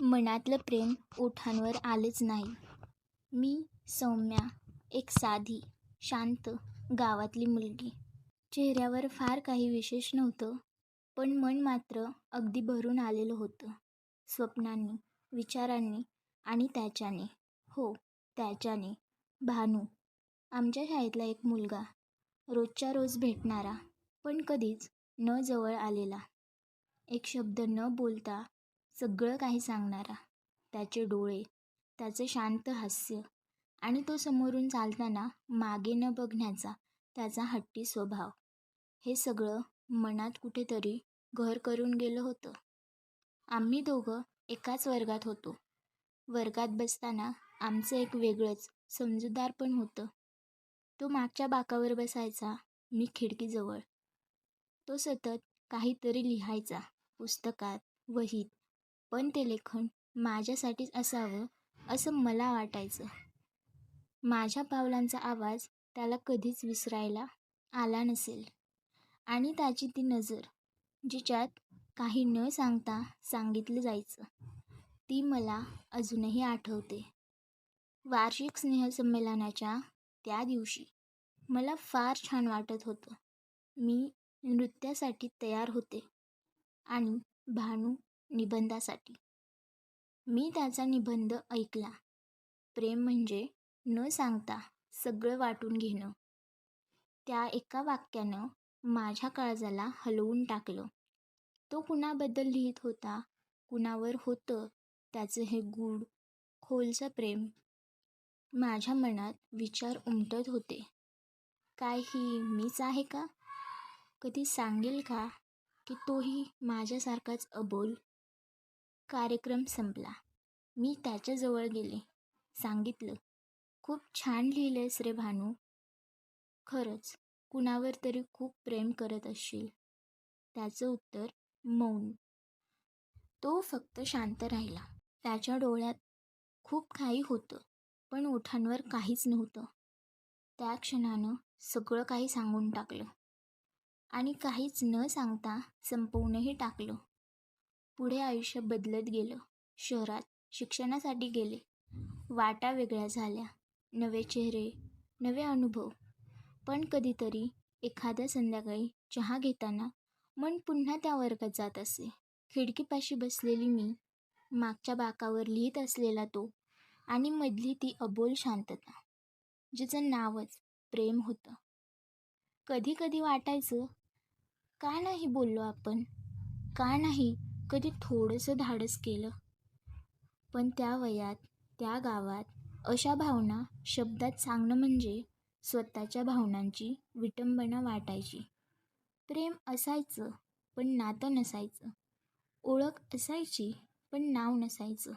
मनातलं प्रेम ओठांवर आलंच नाही. मी सौम्या एक साधी, शांत गावातली मुलगी. चेहऱ्यावर फार काही विशेष नव्हतं, पण मन मात्र अगदी भरून आलेलं होतं. स्वप्नांनी, विचारांनी आणि त्याच्याने, हो त्याच्याने. भानू. आमच्या शाळेतला एक मुलगा. रोजच्या रोज भेटणारा, पण कधीच न जवळ आलेला. एक शब्द न बोलता सगळं काही सांगणारा. त्याचे डोळे, त्याचं शांत हास्य आणि तो समोरून चालताना मागे न बघण्याचा त्याचा हट्टी स्वभाव, हे सगळं मनात कुठेतरी घर करून गेलं होतं. आम्ही दोघं एकाच वर्गात होतो. वर्गात बसताना आमचं एक वेगळंच समजूतदारपण होतं. तो मागच्या बाकावर बसायचा, मी खिडकीजवळ. तो सतत काहीतरी लिहायचा पुस्तकात, वहीत, पण ते लेखन माझ्यासाठीच असावं असं मला वाटायचं. माझ्या पावलांचा आवाज त्याला कधीच विसरायला आला नसेल. आणि त्याची ती नजर, जिच्यात काही न सांगता सांगितलं जायचं, ती मला अजूनही आठवते. वार्षिक स्नेहसंमेलनाच्या त्या दिवशी मला फार छान वाटत होतं. मी नृत्यासाठी तयार होते आणि भानू निबंधासाठी. मी त्याचा निबंध ऐकला. प्रेम म्हणजे न सांगता सगळं वाटून घेणं. त्या एका वाक्यानं माझ्या काळजाला हलवून टाकलं. तो कुणाबद्दल लिहीत होता, कुणावर होतं त्याचं हे गूढ, खोलचं प्रेम? माझ्या मनात विचार उमटत होते. काय ही मीच आहे का? कधी सांगेल का, की तोही माझ्यासारखाच अबोल? कार्यक्रम संपला. मी त्याच्याजवळ गेले. सांगितलं, खूप छान लिहिलंयस रे भानू. खरंच कुणावर तरी खूप प्रेम करत असशील. त्याचं उत्तर मौन. तो फक्त शांत राहिला. त्याच्या डोळ्यात खूप काही होतं, पण ओठांवर काहीच नव्हतं. त्या क्षणानं सगळं काही सांगून टाकलं. आणि काहीच न सांगता संपवूनही टाकलं. पुढे आयुष्य बदलत गेलं. शहरात शिक्षणासाठी गेले. वाटा वेगळ्या झाल्या. नवे चेहरे, नवे अनुभव. पण कधीतरी एखाद्या संध्याकाळी चहा घेताना मन पुन्हा त्या वर्गात जात असे. खिडकीपाशी बसलेली मी, मागच्या बाकावर लिहित असलेला तो आणि मधली ती अबोल शांतता, जिचं नावच प्रेम होतं. कधी कधी वाटायचं, का नाही बोललो आपण? का नाही कधी थोडंसं धाडस केलं? पण त्या वयात, त्या गावात अशा भावना शब्दात सांगणं म्हणजे स्वतःच्या भावनांची विटंबना वाटायची. प्रेम असायचं, पण नातं नसायचं. ओळख असायची, पण नाव नसायचं.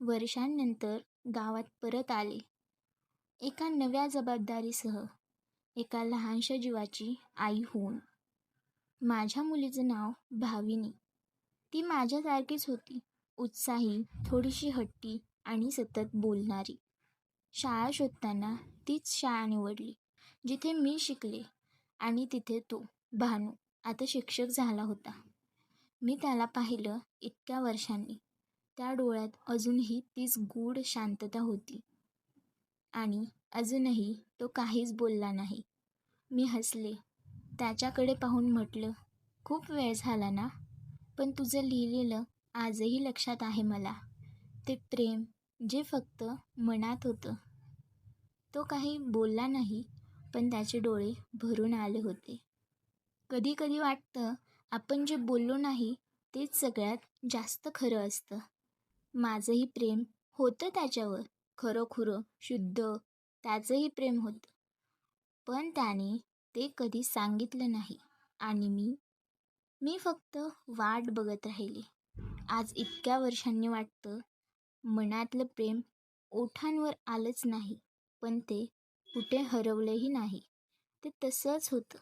वर्षांनंतर गावात परत आले. एका नव्या जबाबदारीसह. एका लहानशा जीवाची आई होऊन. माझ्या मुलीचं नाव भाविनी. ती माझ्यासारखीच होती. उत्साही, थोडीशी हट्टी आणि सतत बोलणारी. शाळा शोधताना तीच शाळा निवडली, जिथे मी शिकले आणि तिथे तो, भानू, आता शिक्षक झाला होता. मी त्याला पाहिलं इतक्या वर्षांनी. त्या डोळ्यात अजूनही तीच गूढ शांतता होती. आणि अजूनही तो काहीच बोलला नाही. मी हसले. त्याच्याकडे पाहून म्हटलं, खूप वेळ झाला ना? पण तुझं लिहिलेलं आजही लक्षात आहे मला. ते प्रेम, जे फक्त मनात होतं. तो काही बोलला नाही, पण त्याचे डोळे भरून आले होते. कधी कधी वाटतं, आपण जे बोललो नाही, तेच सगळ्यात जास्त खरं असतं. माझंही प्रेम होतं त्याच्यावर. खरोखुरं शुद्ध त्याचंही प्रेम होतं. पण त्याने ते कधी सांगितलं नाही. आणि मी? मी फक्त वाट बघत राहिले. आज इतक्या वर्षांनी वाटतं, मनातलं प्रेम ओठांवर आलंच नाही, पण ते कुठे हरवलंही नाही. ते तसंच होतं.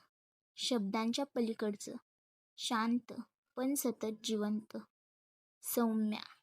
शब्दांच्या पलीकडचं. शांत, पण सतत जिवंत. सौम्या.